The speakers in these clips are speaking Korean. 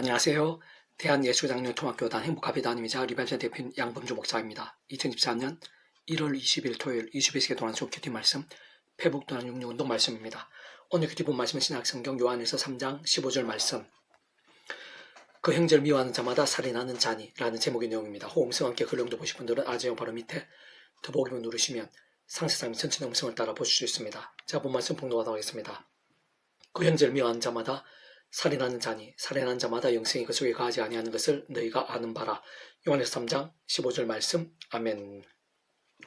안녕하세요. 대한예수장로통학교단 행복합의단임이자 리발전 대표인 양범주 목사입니다. 2024년 1월 20일 토요일 22시에 동안 수 큐티 말씀 페북도난 육류운동 말씀입니다. 오늘 큐티 본 말씀은 신약성경 요한에서 3장 15절 말씀 그 형제를 미워하는 자마다 살인하는 자니라는 제목의 내용입니다. 호음성와 함께 글령도 보실 분들은 아재형 바로 밑에 더보기를 누르시면 상세상의 전체 음성을 따라 보실 수 있습니다. 자, 본 말씀 봉독하도록 하겠습니다. 그 형제를 미워하는 자마다 살인하는 자니 살인하는 자마다 영생이 그 속에 가지 아니하는 것을 너희가 아는 바라. 요한에서 3장 15절 말씀. 아멘.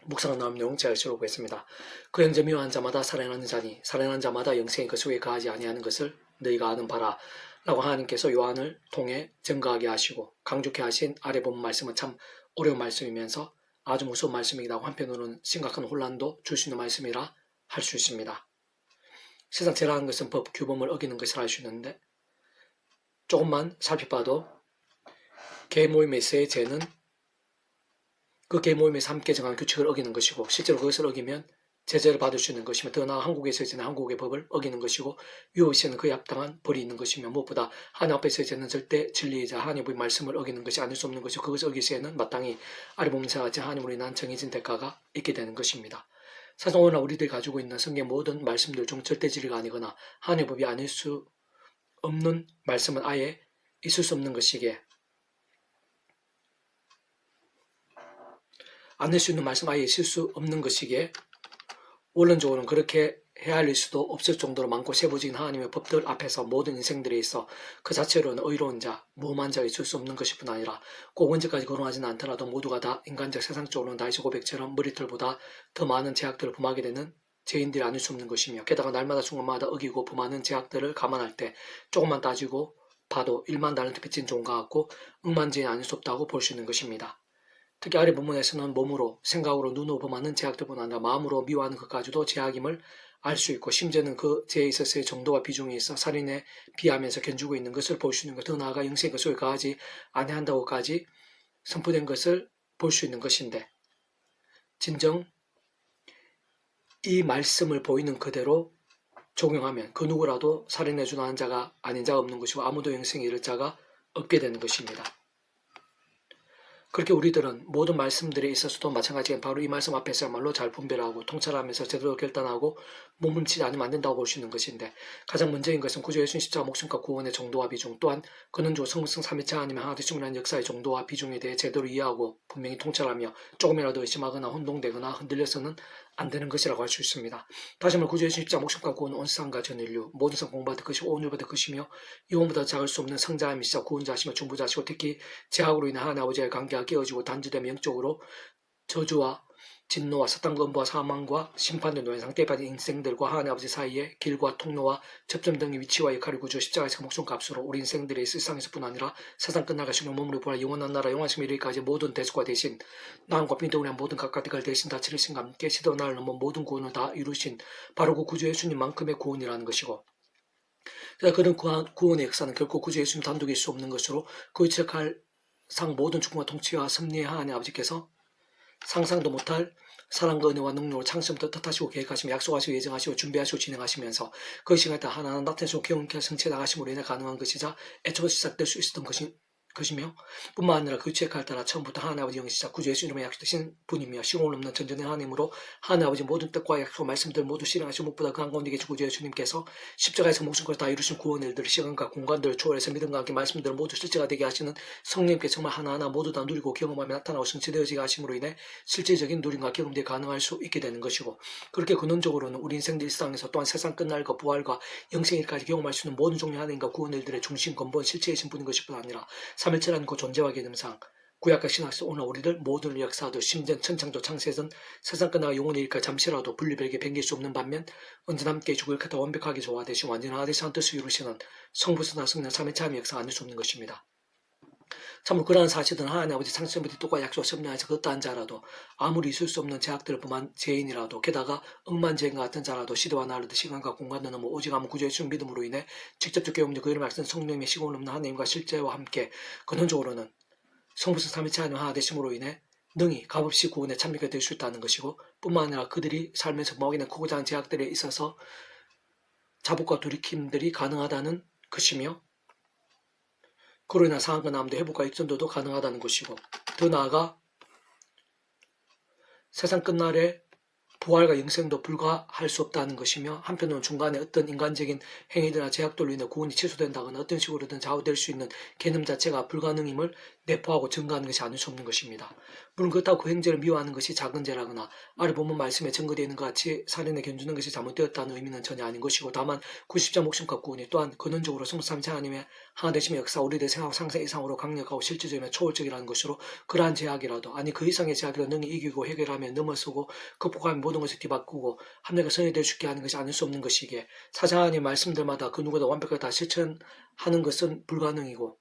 묵상한 나온 내용 제가 읽어보겠습니다. 그 형제 미워하는 자마다 살인하는 자니 살인하는 자마다 영생이 그 속에 가지 아니하는 것을 너희가 아는 바라. 라고 하나님께서 요한을 통해 증거하게 하시고 강조케 하신 아래 본 말씀은 참 어려운 말씀이면서 아주 무서운 말씀이기도 하고 한편으로는 심각한 혼란도 줄 수 있는 말씀이라 할 수 있습니다. 세상 죄라는 것은 법, 규범을 어기는 것이라 할 수 있는데 조금만 살펴봐도 개 모임에서의 죄는 그개 모임에서 함께 정한 규칙을 어기는 것이고 실제로 그것을 어기면 제재를 받을 수 있는 것이며 더 나아 한국에서의 죄는 한국의 법을 어기는 것이고 유업시에는 그에 합당한 벌이 있는 것이며 무엇보다 하나님 앞에서의 죄는 절대 진리이자 하나님의 말씀을 어기는 것이 아닐 수 없는 것이고 그것을 어길 시에는 마땅히 보면 같이 하나님으로 인한 정해진 대가가 있게 되는 것입니다. 사실 오늘 우리들이 가지고 있는 성경 모든 말씀들 중 절대 진리가 아니거나 하나님의 법이 아닐 수 없는 말씀은 아예 있을 수 없는 것이기에 안낼 수 있는 말씀 아예 있을 수 없는 것이기에 원론적으로는 그렇게 헤아릴 수도 없을 정도로 많고 세부적인 하나님의 법들 앞에서 모든 인생들에 있어 그 자체로는 의로운 자, 무험한 자가 있을 수 없는 것일 뿐 아니라 꼭 언제까지 거론하지는 않더라도 모두가 다 인간적 세상적으로는 다이시 고백처럼 머리털보다 더 많은 제약들을 범하게 되는 죄인들이 아닐 수 없는 것이며 게다가 날마다 순간마다 어기고 범하는 제약들을 감안할 때 조금만 따지고 봐도 일만 달란트 빚진 종과 같고 억만죄인 아닐 수 없다고 볼 수 있는 것입니다. 특히 아래 부분에서는 몸으로 생각으로 눈으로 범하는 제약들뿐 아니라 마음으로 미워하는 것까지도 제약임을 알 수 있고 심지어는 그 죄에 있어서의 정도와 비중에 있어 살인에 비하면서 견주고 있는 것을 볼 수 있는 것, 더 나아가 영생의 것을 가하지 아니한다고까지 선포된 것을 볼 수 있는 것인데 진정 이 말씀을 보이는 그대로 적용하면 그 누구라도 살인해 준하는 자가 아닌 자가 없는 것이고 아무도 영생에 이를 자가 없게 되는 것입니다. 그렇게 우리들은 모든 말씀들에 있어서도 마찬가지인 바로 이 말씀 앞에서야말로 잘 분별하고 통찰하면서 제대로 결단하고 몸을 치지 않으면 안 된다고 볼 수 있는 것인데 가장 문제인 것은 구조 예수님 십자가 목숨과 구원의 정도와 비중 또한 근원조 성성 삼위차 아니면 하나 되심이라는 역사의 정도와 비중에 대해 제대로 이해하고 분명히 통찰하며 조금이라도 의심하거나 혼동되거나 흔들려서는 안 되는 것이라고 할 수 있습니다. 다시 말해 구조 예수님 십자가 목숨 과 구원 온 세상과 전 인류 모든 성 공부받을 것이고 오늘받을 것이며 영원보다 작을 수 없는 성자임이시자 구원자시며 중부자시고 특히 제약으로 하나님 아버지의 관계가 깨어지고 단절되며 영적으로 저주와 진노와 사탄과 음부와 사망과 심판의 노예 상태에 빠진 인생들과 하나님 아버지 사이에 길과 통로와 접점 등의 위치와 역할을 구조 십자가에서 목숨 값으로 우리 인생들의 세상에서뿐 아니라 세상 끝나가시며 몸으로 부활 영원한 나라 영원하심 이르기까지 모든 대수가 대신 나음과 빈도를 한 모든 각가득을 대신 다 치르신 함께 시도 나를 넘어 모든 구원을 다 이루신 바로 그 구주 예수님만큼의 구원이라는 것이고 그런 구원의 역사는 결코 구주 예수님 단독일 수 없는 것으로 그 위치할 상 모든 축복과 통치와 섭리의 하나님 아버지께서 상상도 못할 사랑과 은혜와 능력으로 창시부터 뜻하시고 계획하시며 약속하시고 예정하시고 준비하시고 진행하시면서 그 시간에 다 하나하나 나타내시고 경험케 성취해 나가심으로 인해 가능한 것이자 애초부터 시작될 수 있었던 것이 것이며 뿐만 아니라 그 죄에 따라 처음부터 하나님 아버지 영시자 구주 예수 이름의 약속되신 분이며 시공을 넘는 전전의 하나님으로 하나님 아버지 모든 뜻과 약속 말씀들 모두 실행하시고 무엇보다 그 한 가운데 계신 구주 예수님께서 십자가에서 목숨을 다 이루신 구원의 일들을 시간과 공간들을 초월해서 믿음과 함께 말씀들을 모두 실제가 되게 하시는 성령님께 정말 하나하나 모두 다 누리고 경험하며 나타나고 성취되어지게 하심으로 인해 실질적인 누림과 경험들이 가능할 수 있게 되는 것이고 그렇게 근원적으로는 우리 인생들 일상에서 또한 세상 끝날과 부활과 영생일까지 경험할 수 있는 모든 종류의 하나님과 구원의 일들의 중심 근본 실체이신 분인 것일 뿐 아니라 삼일체라는 그 존재와 개념상 구약과 신학에서 오늘 우리들 모든 역사도 심전 천창조 창세전 세상 끝나가 영원의 일까 잠시라도 분리별게 변길 수 없는 반면 언제나 함께 죽을 그다 완벽하게 조화되시 완전한 아대상 뜻을 이루시는 성부스나 성령 삼일체함의 역사 아닐 수 없는 것입니다. 참으로 그러한 사실은 하나님 아버지 창세부터 똑과 약속 섭리하여서 그떠한 자라도 아무리 있을 수 없는 제약들을 범한 죄인이라도 게다가 억만죄인 같은 자라도 시대와 나르듯 시간과 공간을 넘어 오직 아무 구조의 수 믿음으로 인해 직접적 경험도 그 이름을 말씀 성령의 시공을 넘는 하나님과 실제와 함께 근원적으로는 성부성 삼위체 하나님 하나 되심으로 인해 능히 값없이 구원에 참여가 될 수 있다는 것이고 뿐만 아니라 그들이 살면서 먹이는 크고 작은 제약들에 있어서 자복과 돌이킴들이 가능하다는 것이며 그로 인한 남도 회복과 익전도도 가능하다는 것이고 더 나아가 세상 끝날에 부활과 영생도 불가할 수 없다는 것이며 한편으로는 중간에 어떤 인간적인 행위들이나 제약들로 인해 구원이 취소된다거나 어떤 식으로든 좌우될 수 있는 개념 자체가 불가능임을 내포하고 증거하는 것이 아닐 수 없는 것입니다. 물론 그렇다고 그 행제를 미워하는 것이 작은 죄라거나 아래 본문 말씀에 증거되어 있는 것 같이 살인에 견주는 것이 잘못되었다는 의미는 전혀 아닌 것이고 다만 90자 목숨과 구원이 또한 근원적으로 성삼체 하나님의 하나 되심의 역사 우리들의 생각 상상 이상으로 강력하고 실질적이며 초월적이라는 것으로 그러한 제약이라도 아니 그 이상의 제약이라 능히 이기고 해결하며 넘어서고 극복하며 모든 것을 뒤바꾸고 합력의 성이 될 수 있게 하는 것이 아닐 수 없는 것이기에 하나님 말씀들마다 그 누구도 완벽하게 다 실천하는 것은 불가능이고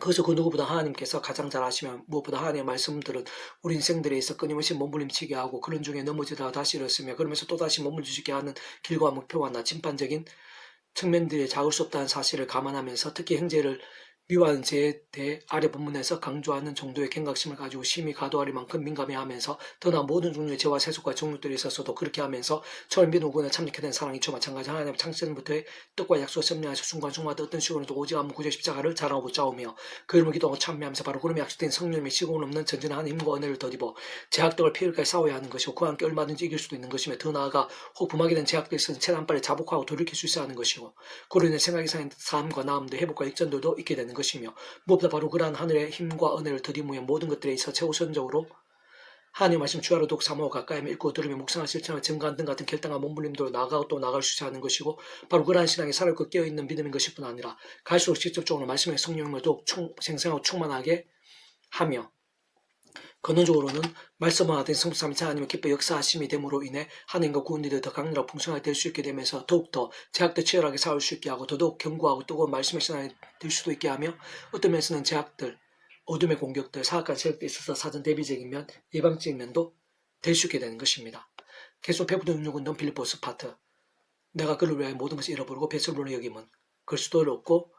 그것을 그 누구보다 하나님께서 가장 잘 아시면 무엇보다 하나님의 말씀들은 우리 인생들에 있어 끊임없이 몸부림치게 하고 그런 중에 넘어지다가 다시 일어서며 그러면서 또다시 몸부림치게 하는 길과 목표와 나침반적인 측면들이 작을 수 없다는 사실을 감안하면서 특히 형제를 미워하는 죄에 대해 아래 본문에서 강조하는 정도의 경각심을 가지고 심히 가도할 만큼 민감해하면서 더나 모든 종류의 죄와 세속과 종류들에 있어서도 그렇게 하면서 처음 구원에 참여하게 된 사랑이 저 마찬가지 하나님 창세전부터의 뜻과 약속을 섭리하셔 순간순간마다 어떤 식으로도 오직 않은 구제 십자가를 잘하고 붙잡으며 그 이름을 기도하고 참여하면서 바로 그름에 약속된 성령의 시공을 없는 전진한 힘과 은혜를 더입어 제약덕을 피해까지 싸워야 하는 것이고 그와 함께 얼마든지 이길 수도 있는 것이며 더 나아가 혹 부막이 된 제약들에 있어서 최대한 빨리 자복하고 돌이킬 수 있어야 하는 것이고 그로 인해 생각 이 상한 삶과 나음도 회복과 익전도도 있게 되는 것이 며 무엇보다 바로 그러한 하늘의 힘과 은혜를 들이무여 모든 것들에 있어 최우선적으로 하나님 말씀 주하로 독 사모하고 가까이 읽고 들으며 묵상할 실천을 증거한 등 같은 결단과 몸부림도 나아가고 또 나아갈 수 있게 하는 것이고 바로 그러한 신앙이 살아있고 깨어있는 믿음인 것일 뿐 아니라 갈수록 직접적으로 말씀의 성령을 더욱 충, 생생하고 충만하게 하며 근원적으로는 말씀화가 된 성삼차 하나님의 기뻐 역사하심이 됨으로 인해 하나님과 구원들이 더 강렬하고 풍성하게 될 수 있게 되면서 더욱더 제약들 치열하게 싸울 수 있게 하고 더더욱 견고하고 뜨거운 말씀의 신앙이 될 수도 있게 하며 어떤 면에서는 제약들, 어둠의 공격들, 사악한 세력들에 있어서 사전 대비적인 면, 예방적인 면도 될 수 있게 되는 것입니다. 계속 배부른 능력은 넌 빌리포스 파트. 내가 그를 위하여 모든 것을 잃어버리고 배설물로 여김은 그리스도를 얻고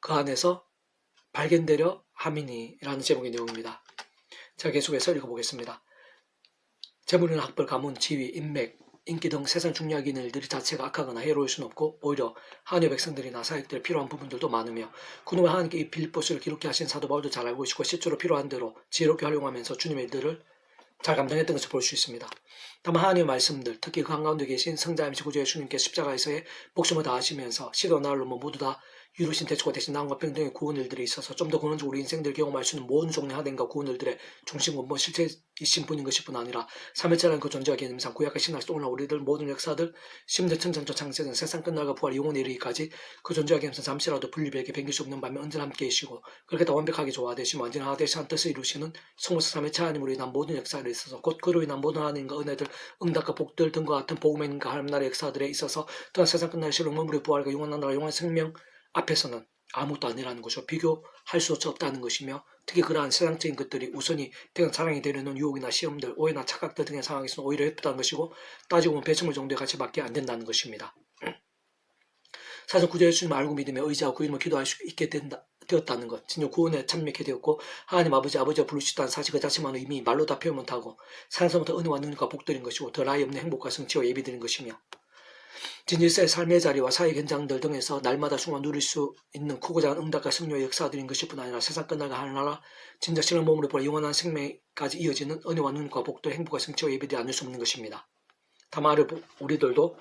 그 안에서 발견되려 함이니라는 제목의 내용입니다. 자, 계속해서 읽어보겠습니다. 재물이나 학벌, 가문, 지위, 인맥, 인기 등 세상 중요하게 있는 일들이 자체가 악하거나 해로울 수는 없고 오히려 하나님의 백성들이나 사역들에 필요한 부분들도 많으며 그놈의 하나님께 이 빌보스를 기록해 하신 사도 바울도 잘 알고 있고 실제로 필요한 대로 지혜롭게 활용하면서 주님의 일들을 잘 감당했던 것을 볼 수 있습니다. 다만 하나님의 말씀들, 특히 그 한가운데 계신 성자임 지구주의 주님께 십자가에서의 목숨을 다하시면서 시도 뭐 모두 다 이루신 대초가 대신 나음과 평등의 구원 일들에 있어서 좀 더 근원적으로 우리 인생들 경험할 수 있는 모든 종류의 하나님과 구원 일들의 중심 원본 실체이신 분인 것일 뿐 아니라 삼일자라는 그 존재와 개념상 구약과 신학에서 떠올라 우리들 모든 역사들 심대 천장조 창세전 세상 끝날과 부활 영혼에 이르기까지 그 존재와 개념상 잠시라도 분리되게 변길 수 없는 반면 언제나 함께 계시고 그렇게 더 완벽하게 완전히 하나 되시는 뜻을 이루시는 성모스 삼일차 하나님으로 인한 모든 역사에 있어서 곧 그로 인한 모든 하나님과 은혜들 응답과 복들 등과 같은 복음의 하나님 나라의 역사들에 있어서 또한 세상 끝날 실로 머무리 부활과 영원한 나라 영원한 생명 앞에서는 아무것도 아니라는 것이고 비교할 수 없다는 것이며 특히 그러한 세상적인 것들이 우선이 대강 자랑이 되려는 유혹이나 시험들, 오해나 착각들 등의 상황에서는 오히려 예쁘다는 것이고 따지고 보면 배설물 정도의 가치밖에 안 된다는 것입니다. 사실 구조 예수님을 알고 믿으며 의지하고 그 이름을 기도할 수 있게 된다, 되었다는 것, 진짜 구원에 참여하게 되었고 하나님 아버지 아버지가 부르시다는 사실 그 자체만은 이미 말로 다 표현 못하고 상상부터 은혜와 능력과 복들인 것이고 더 나이 없는 행복과 성취와 예비드린 것이며 진실사의 삶의 자리와 사회 현장들 등에서 날마다 순간 누릴 수 있는 크고 작은 응답과 승리의 역사들인 것일 뿐 아니라 세상 끝나가 하늘나라 진짜 신을 몸으로 보라 영원한 생명까지 이어지는 은혜와 능력과 복도 행복과 성취와 예비되지 않을 수 없는 것입니다. 다만 우리들도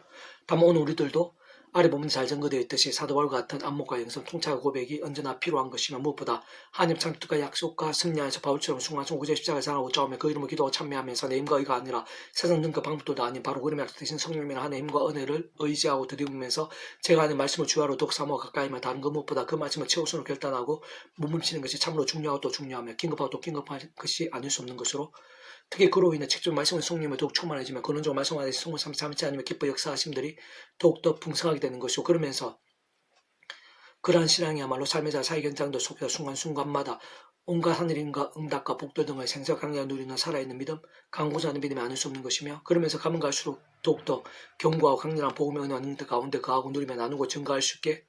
다만 오늘 우리들도 아래 보면 잘 증거되어 있듯이 사도바울과 같은 안목과 영성, 통찰과 고백이 언제나 필요한 것이며 무엇보다 하나님 창조과 약속과 승리하에서 바울처럼 순간순간 구제 십자가를 사랑하고 싸우며 그 이름을 기도하고 참여하면서 내 힘과 의가 아니라 세상 능력 방법도 아닌 바로 그림의 약속되신 성령이나 하나님 힘과 은혜를 의지하고 드리우면서 제가 하는 말씀을 주하로 독사모 가까이만 다른 것 무엇보다 그 말씀을 최우선으로 결단하고 몸부림치는 것이 참으로 중요하고 또 중요하며 긴급하고 또 긴급한 것이 아닐 수 없는 것으로 특히 그로 인해 직접 말씀을 성령을 더욱 충만해지며 근원적으로 말씀하는 성을 삼지 아니면 기뻐 역사하심들이 더욱더 풍성하게 되는 것이고 그러면서 그러한 신앙이야말로 삶의 자 사회 현장도 속에서 순간순간마다 온갖 하늘인과 응답과 등의 생사 강렬 누리는 살아있는 믿음, 강고자는 믿음이 아닐 수 없는 것이며 그러면서 가면 갈수록 더욱더 견고하고 강렬한 복음의 은혜와 능력 가운데 그하고 누리며 나누고 증가할 수 있게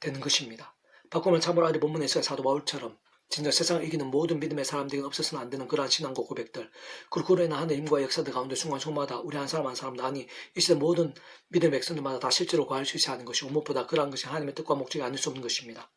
되는 것입니다. 바꾸면 참으로 아래 본문에서 사도 바울처럼 진짜 세상을 이기는 모든 믿음의 사람들이 없어서는 안 되는 그러한 신앙과 고백들 그리고 하나의 힘과 역사들 가운데 순간순간마다 우리 한 사람 한 사람도 아니 이 시대 모든 믿음의 백성들마다 다 실제로 구할 수 있어야 하는 것이고 무엇보다 그러한 것이 하나님의 뜻과 목적이 아닐 수 없는 것입니다.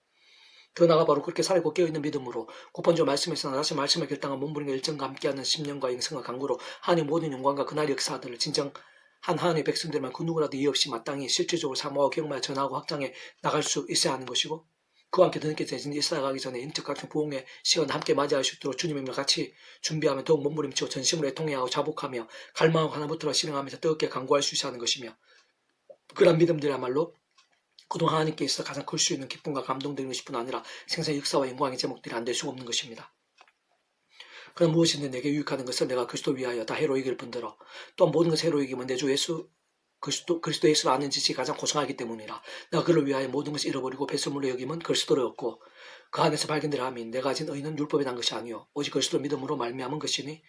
더 나아가 바로 그렇게 살고 깨어있는 믿음으로 고판주 말씀에서 다시 말씀을 결당한 몸부림과 일정과 함께하는 심령과 영성과 강구로 하나님 모든 영광과 그날의 역사들을 진정 한 하나님의 백성들만 그 누구라도 이의 없이 마땅히 실질적으로 사모하고 경험하여 전하고 확장해 나갈 수 있어야 하는 것이고 그와 함께 드님께서 이제 살아가기 전에 인적 각종 부흥의 시간을 함께 맞이할 수 있도록 주님과 같이 준비하며 더욱 몸부림치고 전심으로 애통해하고 자복하며 갈망하고 하나부터가 실행하면서 뜨겁게 강구할 수 있어야 하는 것이며 그런 믿음들이야말로 그동안 하나님께 있어 가장 클 수 있는 기쁨과 감동되는 것뿐 아니라 생사의 역사와 영광의 제목들이 안 될 수가 없는 것입니다. 그럼 무엇이든 내게 유익하는 것을 내가 그리스도 위하여 다 해로 이길 뿐더러 또한 모든 것을 해로 이기면 내 주 예수 그리스도, 그리스도 예수를 아는 지식이 가장 고상하기 때문이라 내가 그를 위하여 모든 것을 잃어버리고 배설물로 여기면 그리스도를 얻고 그 안에서 발견되라 함인 내가 가진 의는 율법에 난 것이 아니요 오직 그리스도 믿음으로 말미암은 것이니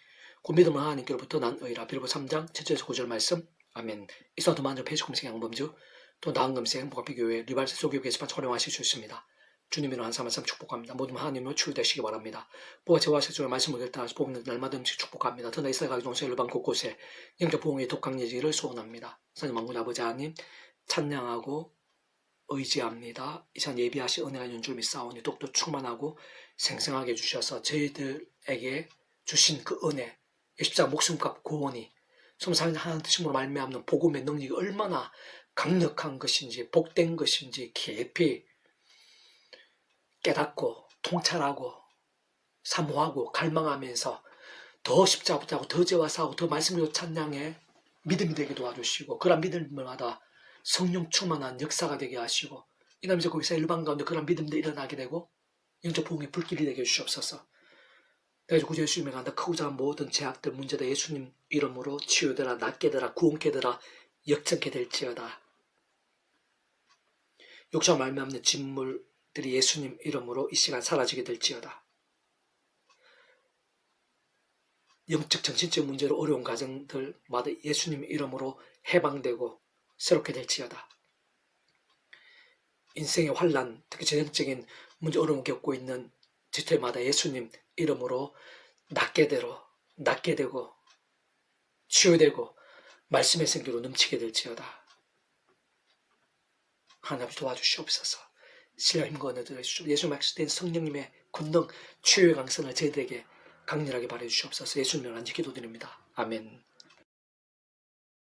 그 믿음은 하나님께로부터 난 의라. 빌보 3장 7절에서 9절 말씀. 아멘. 이사도 만족 페이지 검색 양범주 또 나은 금색 행복학비교회 리발스 소교 게시판 촬영하실 수 있습니다. 주님으로 한 사람 축복합니다. 모든 하나님으로 출되시기 바랍니다. 보아 제와 세주의 말씀을 결단하시 보면 날마다 음식 축복합니다. 더나 이스라엘 가족 동생 일반 곳곳에 영적 부흥의 독강예지를 소원합니다. 사님 왕군 아버지 하나님 찬양하고 의지합니다. 이 시간 예비하신 은혜가 줄 믿사오니 독도 충만하고 생생하게 주셔서 저희들에게 주신 그 은혜 십자 목숨값 구원이 som사는 하나님 뜻으로 말미암는 복음의 능력이 얼마나 강력한 것인지 복된 것인지 깊이 깨닫고 통찰하고 사모하고 갈망하면서 더 십자부터 더 죄와 싸우고 더 말씀으로 찬양해 믿음이 되게 도와주시고 그런 믿음마다 성령 충만한 역사가 되게 하시고 이남자 거기서 일반 가운데 그런 믿음도 일어나게 되고 영적 부흥의 불길이 되게 해주시옵소서. 내가 구주 예수님에 간다 크고 작은 모든 제약들 문제다 예수님 이름으로 치유되라 낫게 되라 구원케 되라 역전케 될지어다. 욕심 말미암는 진물 들이 예수님 이름으로 이 시간 사라지게 될지어다. 영적 정신적 문제로 어려운 가정들마다 예수님 이름으로 해방되고 새롭게 될지어다. 인생의 환란, 특히 전형적인 문제 어려움을 겪고 있는 지체마다 예수님 이름으로 낫게 되로 낫게 되고 치유되고 말씀의 생기로 넘치게 될지어다. 하나님 도와주시옵소서. 신령 힘과 은혜 주시옵소서. 예수 말씀된 성령님의 권능 치유의 강선을 저희들에게 강렬하게 발해 주시옵소서. 예수님을 안지 기도드립니다. 아멘.